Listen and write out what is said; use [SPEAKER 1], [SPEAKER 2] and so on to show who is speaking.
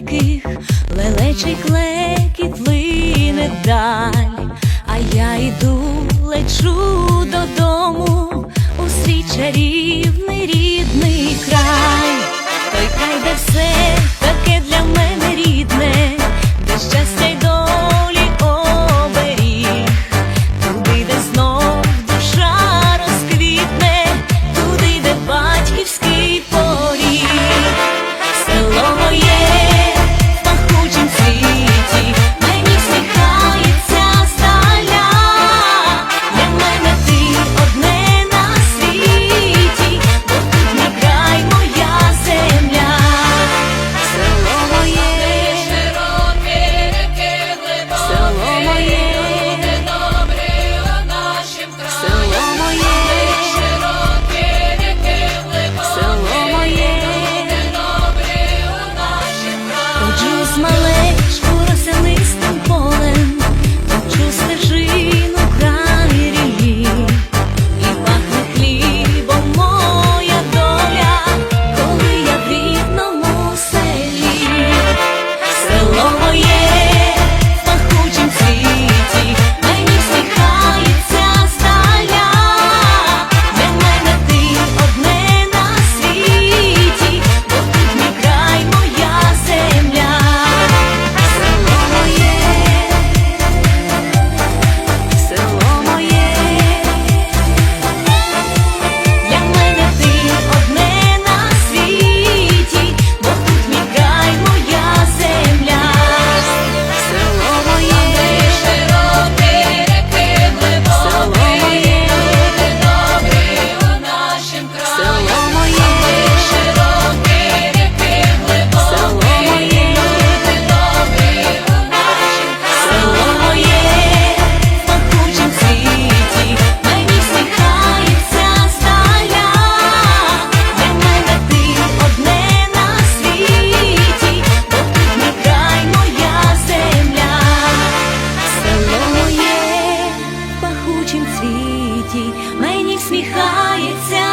[SPEAKER 1] яких лелечий клекіт плине вдаль, а я йду, лечу додому у свій чарівний рідний край, той край, де все. світі мені всміхається.